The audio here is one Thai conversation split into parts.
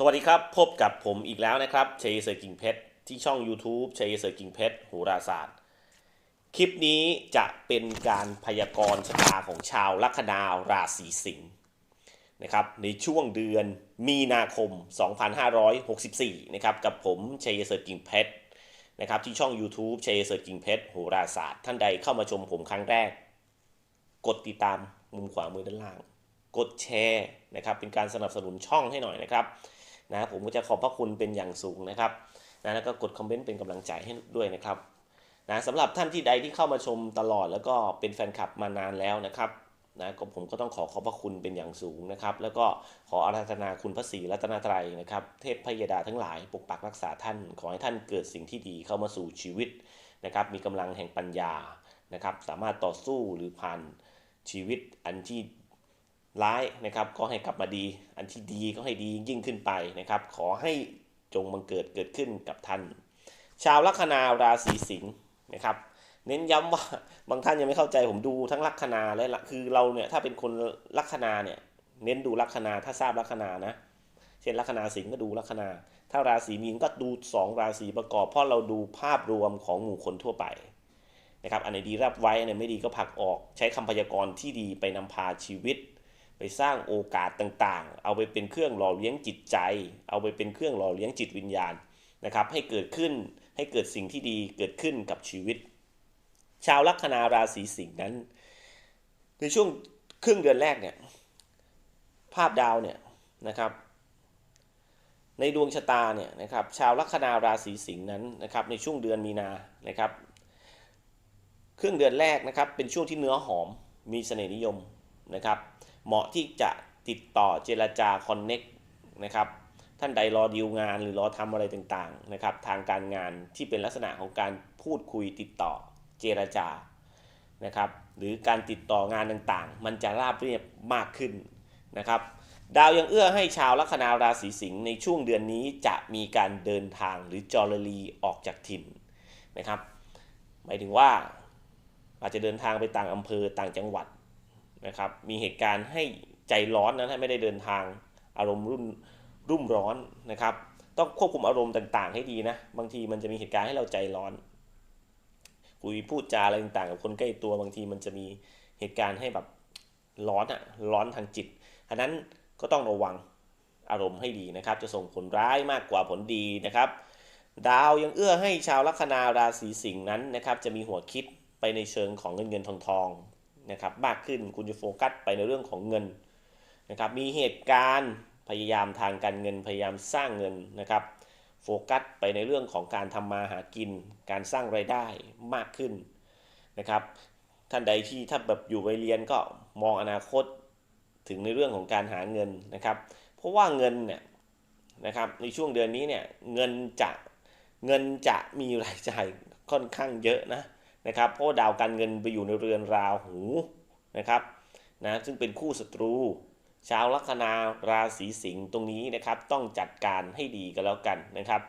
สวัสดีครับ พบกับผมอีกแล้วนะครับเชยเสือกิ่งเพชรที่ช่อง YouTube ชัยเสือกิ่งเพชรโหราศาสตร์ คลิปนี้จะเป็นการพยากรณ์ชะตาของชาวลัคนาราศีสิงห์นะครับในช่วงเดือนมีนาคม 2564 นะครับกับผมเชยเสือกิ่งเพชรนะครับที่ช่อง YouTube ชัยเสือกิ่งเพชรโหราศาสตร์ ท่านใดเข้ามาชมผมครั้งแรก กดติดตามมุมขวามือด้านล่าง กดแชร์นะครับเป็นการสนับสนุนช่องให้หน่อยนะครับ นะผมก็จะขอบพระคุณเป็นอย่างสูงนะครับนะแล้วก็กดคอมเมนต์เป็นกำลังใจให้ด้วยนะครับนะสำหรับท่านที่ใดที่เข้ามาชมตลอดแล้วก็เป็นแฟนคลับมานานแล้วนะครับนะก็ผมก็ต้องขอขอบพระคุณเป็นอย่างสูงนะครับ แล้วก็ขออาราธนาคุณพระศรีรัตนตรัยนะครับ เทพพยดาทั้งหลายปกปักรักษาท่าน ขอให้ท่านเกิดสิ่งที่ดีเข้ามาสู่ชีวิตนะครับ มีกำลังแห่งปัญญานะครับ สามารถต่อสู้หรือผ่านชีวิตอันที่ ร้ายนะครับ ก็ให้กลับมาดี อันที่ดีก็ให้ดียิ่งขึ้นไปนะครับ ขอให้จงบังเกิดเกิดขึ้นกับท่าน ชาวลัคนาราศีสิงห์นะครับ เน้นย้ำว่าบางท่านยังไม่เข้าใจผมดูทั้งลัคนาและคือเราเนี่ยถ้าเป็นคนลัคนาเนี่ยเน้นดูลัคนาถ้าทราบลัคนานะ เช่นลัคนาสิงห์ก็ดูลัคนา ถ้าราศีมีนก็ดูสองราศีประกอบ เพราะเราดูภาพรวมของหมู่คนทั่วไปนะครับ อันไหนดีรับไว้ อันไหนไม่ดีก็ผลักออก ใช้คำพยากรณ์ที่ดีไปนำพาชีวิต ไปสร้างโอกาสต่างๆ เอาไปเป็นเครื่องหล่อเลี้ยงจิตใจ เอาไปเป็นเครื่องหล่อเลี้ยงจิตวิญญาณนะครับ ให้เกิดขึ้นให้เกิดสิ่งที่ดีเกิดขึ้นกับชีวิต ชาวลัคนาราศีสิงห์นั้น ในช่วงครึ่งเดือนแรกเนี่ยภาพดาวเนี่ยนะครับ ในดวงชะตาเนี่ยนะครับ ชาวลัคนาราศีสิงห์นั้นนะครับ ในช่วงเดือนมีนานะครับครึ่งเดือนแรกนะครับ เป็นช่วงที่เนื้อหอมมีเสน่ห์นิยมนะครับ เหมาะที่จะติดต่อเจรจาคอนเน็กนะครับท่านใดรอดีลงานหรือรอทำอะไรต่างๆนะครับทางการงานที่เป็นลักษณะของการพูดคุยติดต่อเจรจานะครับหรือการติดต่องานต่างๆ มันจะราบเรียบมากขึ้นนะครับดาวยังเอื้อให้ชาวลัคนาราศีสิงห์ในช่วงเดือนนี้จะมีการเดินทางหรือจอรลีออกจากถิ่นนะครับหมายถึงว่าอาจจะเดินทางไปต่างอำเภอต่างจังหวัด นะครับมีเหตุการณ์ให้ใจร้อนนะถ้าไม่ได้เดินทางอารมณ์รุ่นรุ่มร้อนนะครับ ต้องควบคุมอารมณ์ต่างๆ ให้ดีนะ บางทีมันจะมีเหตุการณ์ให้เราใจร้อนคุยพูดจาอะไรต่างๆ กับคนใกล้ตัวบางทีมันจะมีเหตุการณ์ให้แบบร้อนอะร้อนทางจิตอันนั้นก็ต้องระวังอารมณ์ให้ดีนะครับ จะส่งผลร้ายมากกว่าผลดีนะครับ ดาวยังเอื้อให้ชาวลัคนาราศีสิงห์นั้นนะครับ จะมีหัวคิดไปในเชิงของเงินเงินทองทอง นะครับมากขึ้นคุณจะโฟกัสไปในเรื่องของเงินนะครับมีเหตุการณ์พยายามทางการเงินพยายามสร้างเงินนะครับโฟกัสไปในเรื่องของการทำมาหากิน การสร้างไรายได้มากขึ้นนะครับท่านใดที่ถ้าแบบอยู่ไปเรียนก็มองอนาคตถึงในเรื่องของการหาเงินนะครับ เพราะว่าเงินเนี่ยนะครับในช่วงเดือนนี้เนี่ยเงินจะเงินจะมีรายจ่ายค่อนข้างเยอะนะ นะครับเพราะดาวการเงินไปอยู่ในเรือนราหูนะครับนะซึ่งเป็นคู่ศัตรู ชาวลัคนาราศีสิงห์ตรงนี้นะครับต้องจัดการให้ดีกันแล้วกันนะครับ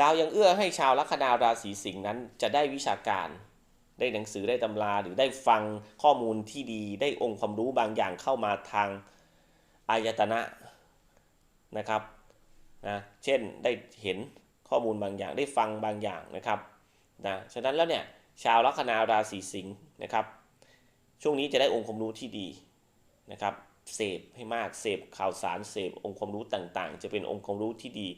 ดาวยังเอื้อให้ชาวลัคนาราศีสิงห์นั้นจะได้วิชาการ ได้หนังสือได้ตำราหรือได้ฟังข้อมูลที่ดี ได้องค์ความรู้บางอย่างเข้ามาทางอายตนะนะครับนะเช่นได้เห็นข้อมูลบางอย่างได้ฟังบางอย่างนะครับ นะฉะนั้นแล้วเนี่ยชาวลัคนาราศีสิงห์นะครับ ช่วงนี้จะได้องค์ความรู้ที่ดีนะครับเสพให้มากเสพข่าวสารเสพองค์ความรู้ต่างๆ จะเป็นองค์ความรู้ที่ดี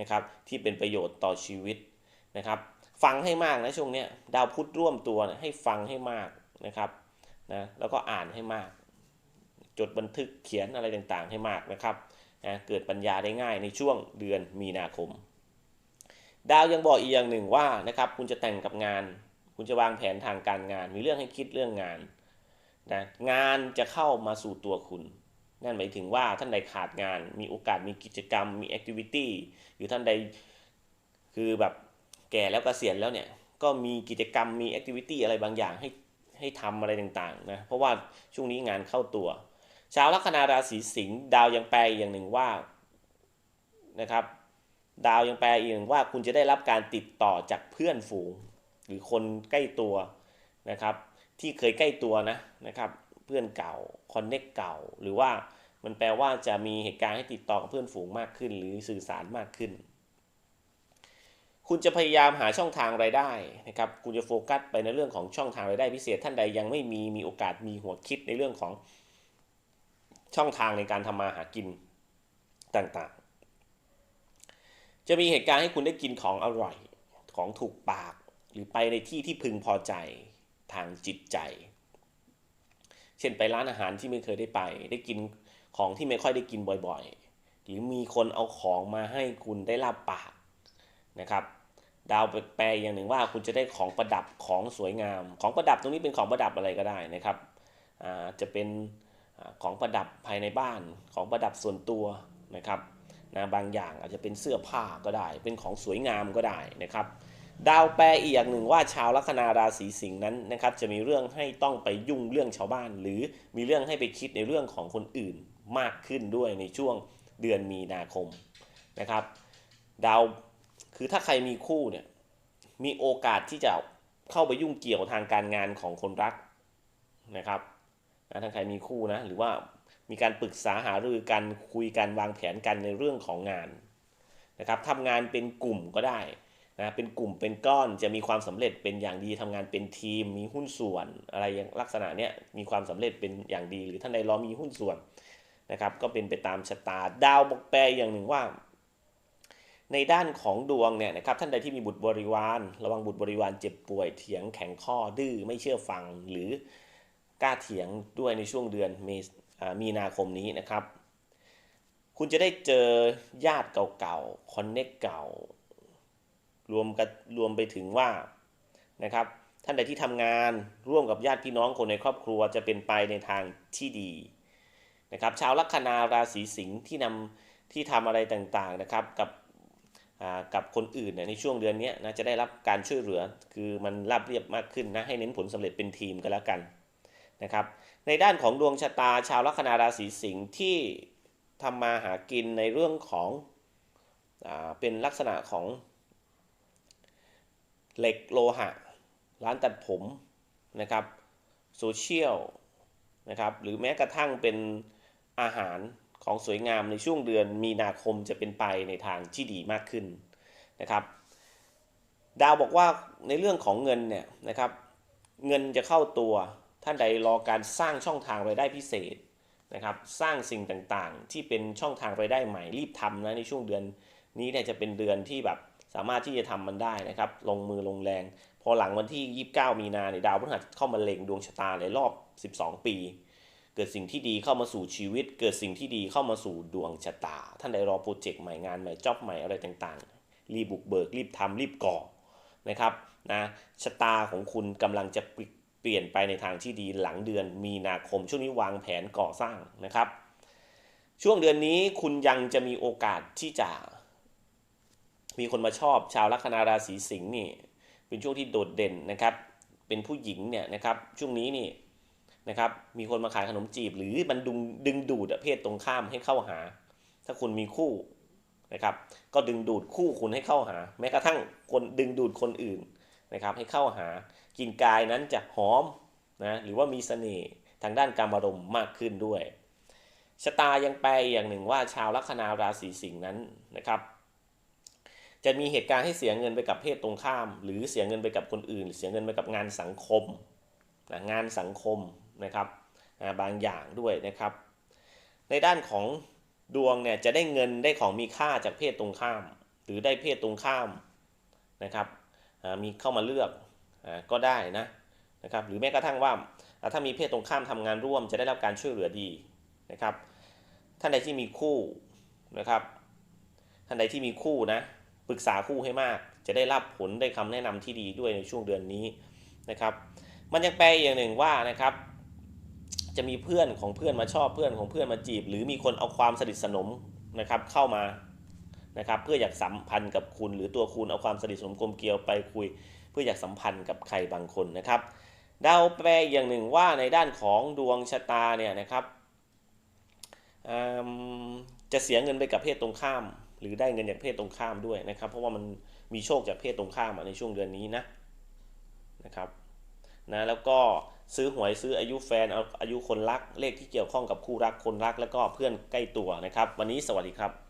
นะครับ ที่เป็นประโยชน์ต่อชีวิตนะครับ ฟังให้มากนะช่วงนี้ดาวพุธร่วมตัวนะให้ฟังให้มากนะครับนะแล้วก็อ่านให้มาก จดบันทึกเขียนอะไรต่างๆ ให้มากนะครับนะเกิดปัญญาได้ง่ายในช่วงเดือนมีนาคม ดาวยังบอกอีกอย่างหนึ่งว่านะครับคุณจะแต่งกับงาน คุณจะวางแผนทางการงาน มีเรื่องให้คิดเรื่องงานนะงานจะเข้ามาสู่ตัวคุณ นั่นหมายถึงว่าท่านใดขาดงาน มีโอกาสมีกิจกรรม มีแอคทิวิตี้หรือท่านใดคือแบบแก่แล้วกเกษียณแล้วเนี่ยก็มีกิจกรรมมีแอคทิวิตี้อะไรบางอย่างให้ให้ทำอะไรต่างๆนะเพราะว่าช่วงนี้งานเข้าตัว ชาวลัคนาราศีสิงห์ดาวยังแปลอย่างหนึ่งว่านะครับ ดาวยังแปลอีกว่าคุณจะได้รับการติดต่อจากเพื่อนฝูง หรือคนใกล้ตัวนะครับ ที่เคยใกล้ตัวนะนะครับ เพื่อนเก่าคอนเน็กเก่า หรือว่ามันแปลว่าจะมีเหตุการณ์ให้ติดต่อกับเพื่อนฝูงมากขึ้น หรือสื่อสารมากขึ้น คุณจะพยายามหาช่องทางรายได้นะครับ คุณจะโฟกัสไปในเรื่องของช่องทางรายได้พิเศษท่านใดยังไม่มีมีโอกาสมีหัวคิดในเรื่องของช่องทางในการทำมาหากินต่างๆ จะมีเหตุการณ์ให้คุณได้กินของอร่อยของถูกปาก หรือไปในที่ที่พึงพอใจทางจิตใจ เช่นไปร้านอาหารที่ไม่เคยได้ไป ได้กินของที่ไม่ค่อยได้กินบ่อยๆ หรือมีคนเอาของมาให้คุณได้ลาบปากนะครับ ดาวแปลอย่างหนึ่งว่าคุณจะได้ของประดับของสวยงาม ของประดับตรงนี้เป็นของประดับอะไรก็ได้นะครับอ่าจะเป็นของประดับภายในบ้านของประดับส่วนตัวนะครับ นะบางอย่างอาจจะเป็นเสื้อผ้าก็ได้ เป็นของสวยงามก็ได้นะครับดาวแปลอีกอย่างหนึ่งว่าชาวลัคนาราศีสิงห์นั้นนะครับจะมีเรื่องให้ต้องไปยุ่งเรื่องชาวบ้าน หรือมีเรื่องให้ไปคิดในเรื่องของคนอื่นมากขึ้นด้วยในช่วงเดือนมีนาคมนะครับดาวคือถ้าใครมีคู่เนี่ยมีโอกาสที่จะเข้าไปยุ่งเกี่ยวทางการงานของคนรักนะครับนะถ้าใครมีคู่นะหรือว่า มีการปรึกษาหารือกันคุยกันวางแผนกันในเรื่องของงานนะครับทำงานเป็นกลุ่มก็ได้นะเป็นกลุ่มเป็นก้อนจะมีความสำเร็จเป็นอย่างดีทำงานเป็นทีม มีหุ้นส่วน อะไรอย่างลักษณะเนี้ยมีความสำเร็จเป็นอย่างดี หรือท่านใดรอมีหุ้นส่วนนะครับ ก็เป็นไปตามชะตาดาวบอกแปลอย่างหนึ่งว่า ในด้านของดวงเนี่ยนะครับท่านใดที่มีบุตรบริวาร ระวังบุตรบริวารเจ็บป่วยเถียงแข็งข้อดื้อไม่เชื่อฟังหรือกล้าเถียงด้วยในช่วงเดือนเมษ มีนาคมนี้นะครับ คุณจะได้เจอญาติเก่าๆ คอนเน็กเก่า รวมกันรวมไปถึงว่านะครับ ท่านใดที่ทำงานร่วมกับญาติพี่น้องคนในครอบครัวจะเป็นไปในทางที่ดีนะครับ ชาวลัคนาราศีสิงห์ที่นำที่ทำอะไรต่างๆนะครับกับกับคนอื่นเนี่ยในช่วงเดือนนี้นะจะได้รับการช่วยเหลือ คือมันราบเรียบมากขึ้นนะให้เน้นผลสำเร็จเป็นทีมกันแล้วกัน นะครับในด้านของดวงชะตาชาวลัคนาราศีสิงห์ที่ทำมาหากินในเรื่องของอเป็นลักษณะของเหล็กโลหะ ร้านตัดผมนะครับโซเชียลนะครับหรือแม้กระทั่งเป็นอาหารของสวยงามในช่วงเดือนมีนาคมจะเป็นไปในทางที่ดีมากขึ้นนะครับ ดาวบอกว่าในเรื่องของเงินเนี่ยนะครับเงินจะเข้าตัว ท่านใดรอการสร้างช่องทางรายได้พิเศษนะครับสร้างสิ่งต่างๆ ที่เป็นช่องทางรายได้ใหม่รีบทำนะในช่วงเดือนนี้เนี่ยจะเป็นเดือนที่แบบสามารถที่จะทำมันได้นะครับ ลงมือลงแรง พอหลังวันที่ 29 มีนาเนี่ยดาวพฤหัสเข้ามาเล็งดวงชะตาในรอบ 12 ปี เกิดสิ่งที่ดีเข้ามาสู่ชีวิต เกิดสิ่งที่ดีเข้ามาสู่ดวงชะตา ท่านใดรอโปรเจกต์ใหม่งานใหม่จ็อบใหม่อะไรต่างๆ รีบบุกเบิกรีบทำรีบก่อนะครับนะชะตาของคุณกำลังจะเปลี่ยนไปในทางที่ดีหลังเดือนมีนาคม ช่วงนี้วางแผนก่อสร้างนะครับ ช่วงเดือนนี้คุณยังจะมีโอกาสที่จะ มีคนมาชอบชาวลัคนาราศีสิงห์นี่เป็นช่วงที่โดดเด่นนะครับ เป็นผู้หญิงเนี่ยนะครับช่วงนี้นี่นะครับมีคนมาขายขนมจีบ หรือมันดึงดึงดูดเพศตรงข้ามให้เข้าหา ถ้าคุณมีคู่นะครับ ก็ดึงดูดคู่คุณให้เข้าหา แม้กระทั่งคนดึงดูดคนอื่นนะครับ ให้เข้าหา กลิ่นกายนั้นจะหอมนะหรือว่ามีเสน่ห์ทางด้านการอารมณ์มากขึ้นด้วยชะตายังแปลอย่างหนึ่งว่าชาวลัคนาราศีสิงห์นั้นนะครับ จะมีเหตุการณ์ให้เสียเงินไปกับเพศตรงข้าม หรือเสียเงินไปกับคนอื่น เสียเงินไปกับงานสังคมนะงานสังคมนะครับนะบางอย่างด้วยนะครับ ในด้านของดวงเนี่ยจะได้เงินได้ของมีค่าจากเพศตรงข้าม หรือได้เพศตรงข้ามนะครับมีเข้ามาเลือก ก็ได้นะนะครับหรือแม้กระทั่งว่าถ้ามีเพศตรงข้ามทำงานร่วมจะได้รับการช่วยเหลือดีนะครับท่านใดที่มีคู่นะครับท่านใดที่มีคู่นะปรึกษาคู่ให้มาก จะได้รับผลได้คำแนะนำที่ดีด้วยในช่วงเดือนนี้นะครับ มันยังแปลอย่างหนึ่งว่านะครับ จะมีเพื่อนของเพื่อนมาชอบเพื่อนของเพื่อนมาจีบ หรือมีคนเอาความสนิทสนมนะครับเข้ามานะครับเพื่ออยากสัมพันธ์กับคุณ หรือตัวคุณเอาความสนิทสนมกลมเกลียวไปคุย พื่ออยากสัมพันธ์กับใครบางคนนะครับดาวแปลอย่างหนึ่งว่าในด้านของดวงชะตาเนี่ยนะครับจะเสียเงินไปกับเพศตรงข้าม หรือได้เงินจากเพศตรงข้ามด้วยนะครับ เพราะว่ามันมีโชคจากเพศตรงข้ามในช่วงเดือนนี้นะนะครับนะแล้วก็ซื้อหวยซื้ออายุแฟนเอาอายุคนรักเลขที่เกี่ยวข้องกับคู่รักคนรัก แล้วก็เพื่อนใกล้ตัวนะครับ วันนี้สวัสดีครับ